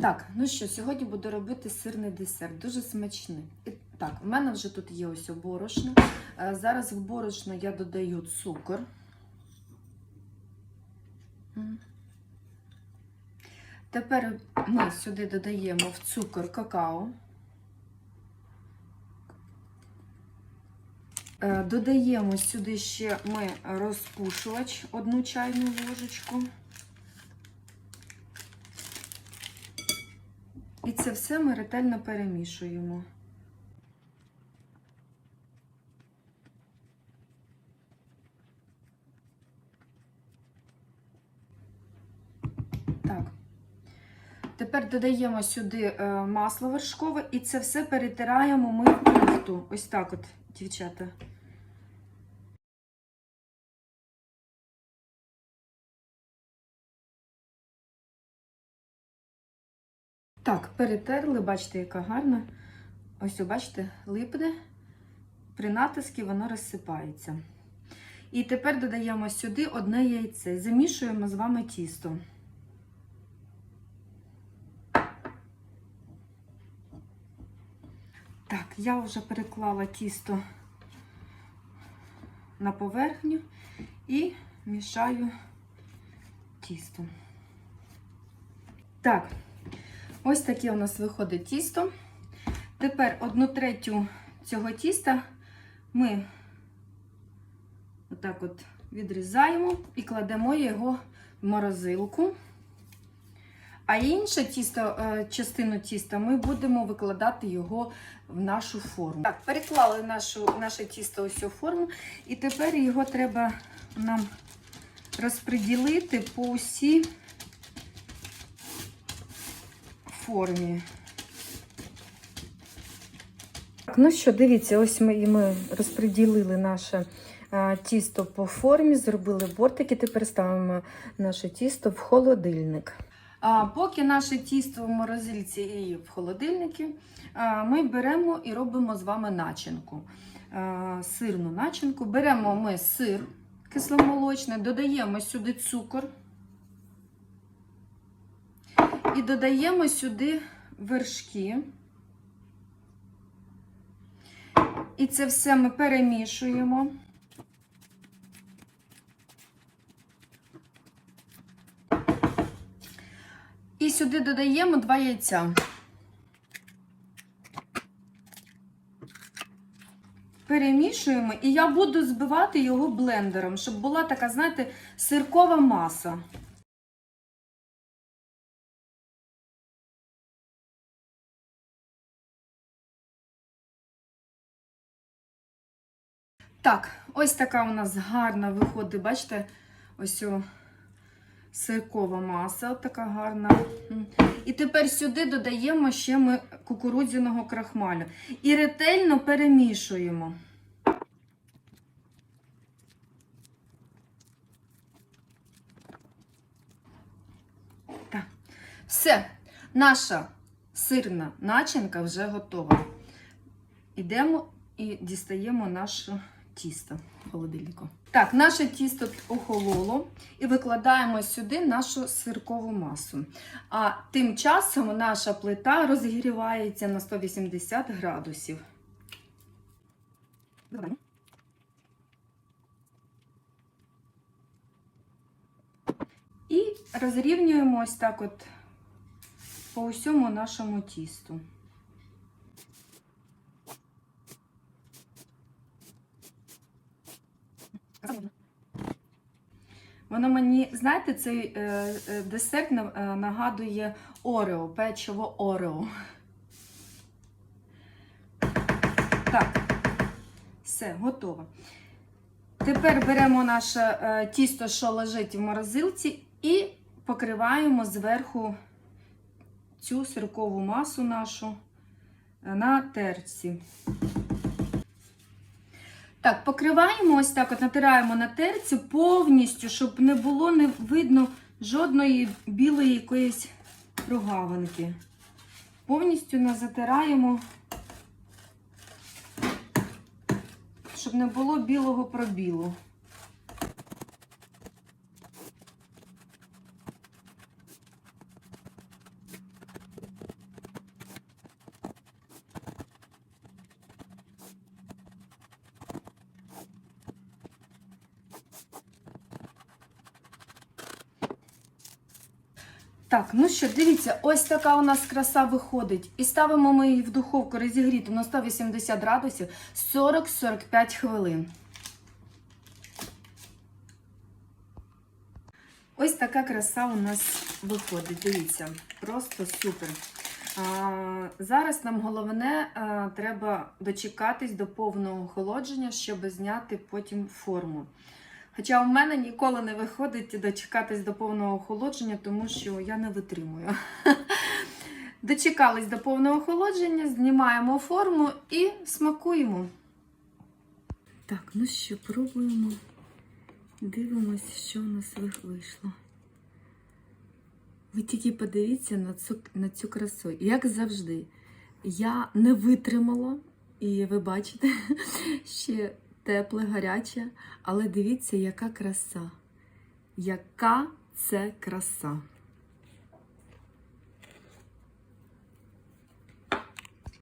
Так, ну що, сьогодні буду робити сирний десерт, дуже смачний. І так, в мене вже тут є ось борошно. Е, Зараз в борошно я додаю цукор. Тепер ми сюди додаємо в цукор какао. Е, Додаємо сюди ще ми розпушувач, одну чайну ложечку. І це все ми ретельно перемішуємо. Так. Тепер додаємо сюди е, масло вершкове і це все перетираємо ми в плиту. Ось так от, дівчата. Так, перетерли, бачите, яка гарна. Ось, бачите, липне. При натиску воно розсипається. І тепер додаємо сюди одне яйце. Замішуємо з вами тісто. Так, я вже переклала тісто на поверхню і мішаю тісто. Так, ось таке у нас виходить тісто. Тепер одну третю цього тіста ми отак от відрізаємо і кладемо його в морозилку. А інше тісто, е, частину тіста ми будемо викладати його в нашу форму. Так, переклали нашу, наше тісто ось у форму, і тепер його треба нам розподілити по усій формі. Так, ну що, дивіться, ось ми, ми розподілили наше а, тісто по формі, зробили бортики, тепер ставимо наше тісто в холодильник. А, поки наше тісто в морозильці і в холодильнику, а, ми беремо і робимо з вами начинку. А, сирну начинку. Беремо ми сир кисломолочний, додаємо сюди цукор і додаємо сюди вершки. І це все ми перемішуємо. І сюди додаємо два яйця. Перемішуємо, і я буду збивати його блендером, щоб була така, знаєте, сиркова маса. Так, ось така у нас гарна виходить, бачите, ось о, сиркова маса, от така гарна. І тепер сюди додаємо ще ми кукурудзяного крахмалю. І ретельно перемішуємо. Так, все, наша сирна начинка вже готова. Ідемо і дістаємо наше тісто в холодильнику. Так, наше тісто охололо і викладаємо сюди нашу сиркову масу. А тим часом наша плита розігрівається на 180 градусів. Давай. І розрівнюємо ось так от по усьому нашому тісту. Воно мені, знаєте, цей е, е, десерт е, нагадує Орео, печиво Орео. Так, все, готово. Тепер беремо наше е, тісто, що лежить в морозилці, і покриваємо зверху цю сиркову масу нашу е, на терці. Так, покриваємо ось так, от натираємо на терці повністю, щоб не було не видно жодної білої якоїсь рогавинки. Повністю не затираємо, щоб не було білого пробілу. Так, ну що, дивіться, ось така у нас краса виходить. І ставимо ми її в духовку розігріту на 180 градусів 40-45 хвилин. Ось така краса у нас виходить. Дивіться, просто супер. А, зараз нам головне а, треба дочекатись до повного охолодження, щоб зняти потім форму. Хоча у мене ніколи не виходить дочекатись до повного охолодження, тому що я не витримую. Дочекались до повного охолодження, знімаємо форму і смакуємо. Так, ну що, пробуємо. Дивимося, що у нас вийшло. Ви тільки подивіться на цю, на цю красу. Як завжди, я не витримала, і ви бачите, ще тепле, гаряче, але дивіться, яка краса. Яка це краса.